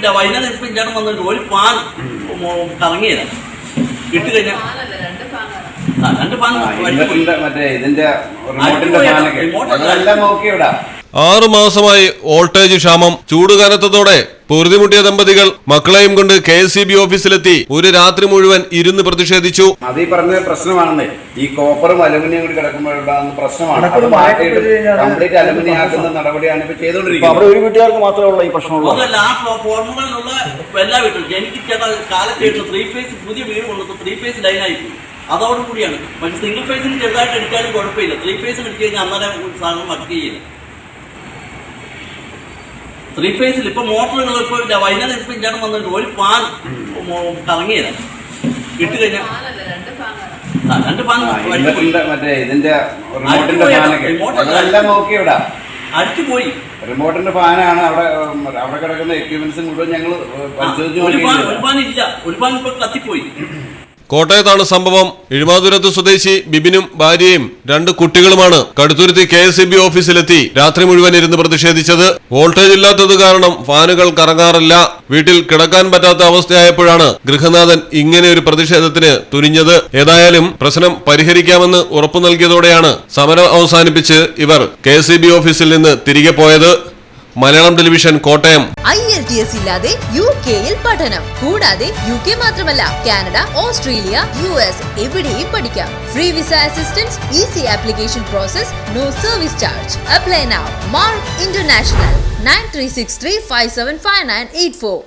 ഇപ്പൊ വൈകുന്നേരം ഇപ്പൊ ഇല്ലാണ്ട് വന്നിട്ട് ഒരു ഫാൻ കറങ്ങിയതാ. ഇട്ട് കഴിഞ്ഞാൽ രണ്ട് ഫാൻ മറ്റേ ഇതിന്റെ റിമോട്ടിന്റെ. ഫാനൊക്കെ. അതെല്ലാം ആറു മാസമായി വോൾട്ടേജ് ക്ഷാമം. ചൂട് കനത്തതോടെ പൊറുതിമുട്ടിയ ദമ്പതികൾ മക്കളെയും കൊണ്ട് കെ എസ് സി ബി ഓഫീസിലെത്തി. ഒരു രാത്രി മുഴുവൻ ഇരുന്ന് പ്രതിഷേധിച്ചു. അത് ഈ പറഞ്ഞ പ്രശ്നമാണെന്നേ. ഈ കോപ്പറും അലുമിനിയം കൂടി കിടക്കുമ്പോഴുണ്ടാകുന്ന പ്രശ്നമാണ്. അതൊക്കെ അത് മാറ്റിയിട്ട് കംപ്ലീറ്റ് അലുമിനിയം ആക്കുന്ന നടപടിയാണ് ഇപ്പൊ ചെയ്തുകൊണ്ടിരിക്കുന്നത് അവിടെ ഒരു വീട്ടുകാർക്ക് മാത്രമേ ഉള്ള ഈ പ്രശ്നമുള്ളൂ. അതല്ല ആ ഫോർമുലയിലുള്ള എല്ലാ വീട്ടിലും. എനിക്ക് ചേട്ടാ കാലത്തേക്ക് ത്രീ ഫേസ് പുതിയ വീട് കൊണ്ടു ത്രീ ഫേസ് ലൈനായി പോയി. അതോടുകൂടിയാണ്. പക്ഷെ സിംഗിൾ ഫേസിന് ചെറുതായിട്ട് എടുക്കാനും കുഴപ്പമില്ല. ത്രീ ഫേസ് എടുത്തു കഴിഞ്ഞാൽ അന്നേരം സാധനം വർക്ക് ചെയ്യില്ല. ത്രീ ഫേസിൽ ഇപ്പൊ മോട്ടറുകൾ ഇപ്പൊ വൈകുന്നേരം ഇപ്പൊ ഇഞ്ചാണ് വന്നിട്ട് ഒരു ഫാൻ കറങ്ങിയത് ഇട്ട് കഴിഞ്ഞാൽ രണ്ട് ഫാൻ മറ്റേ ഇതിന്റെ റിമോട്ടിന്റെ അടിച്ചു പോയി. റിമോട്ടിന്റെ ഫാനാണ് അവിടെ അവിടെ കിടക്കുന്ന എക്യുപ്മെന്റ്സ് മുഴുവൻ ഞങ്ങൾ പരിശോധിച്ചു ഒരു ഫാൻ ഇല്ല ഒരു ഫാൻ ഇപ്പൊ കത്തിപ്പോയി. കോട്ടയത്താണ് സംഭവം. ഇഴിമാതുരത്ത് സ്വദേശി ബിബിനും ഭാര്യയും രണ്ട് കുട്ടികളുമാണ്. കടുത്തുരുത്തി കെ എസ് ബി ഓഫീസിലെത്തി. രാത്രി മുഴുവൻ ഇരുന്ന് പ്രതിഷേധിച്ചത്. വോൾട്ടേജ് ഇല്ലാത്തത് കാരണം ഫാനുകൾ കറങ്ങാറില്ല. വീട്ടിൽ കിടക്കാൻ പറ്റാത്ത അവസ്ഥയായപ്പോഴാണ് ഗൃഹനാഥൻ ഇങ്ങനെ ഒരു പ്രതിഷേധത്തിന് തുനിഞ്ഞത്. ഏതായാലും പ്രശ്നം പരിഹരിക്കാമെന്ന് ഉറപ്പു നൽകിയതോടെയാണ് സമരം അവസാനിപ്പിച്ച് ഇവർ കെ ഓഫീസിൽ നിന്ന് തിരികെ പോയത്. Malayalam television Kottayam. I L T S ഇല്ലാതെ യു കെയിൽ പഠനം. കൂടാതെ യു കെ മാത്രമല്ല കാനഡ ഓസ്ട്രേലിയ യു എസ് എവിടെയും പഠിക്കാം. Free visa assistance easy application process no service charge. Apply now Mark international nine three six three five seven five nine eight four.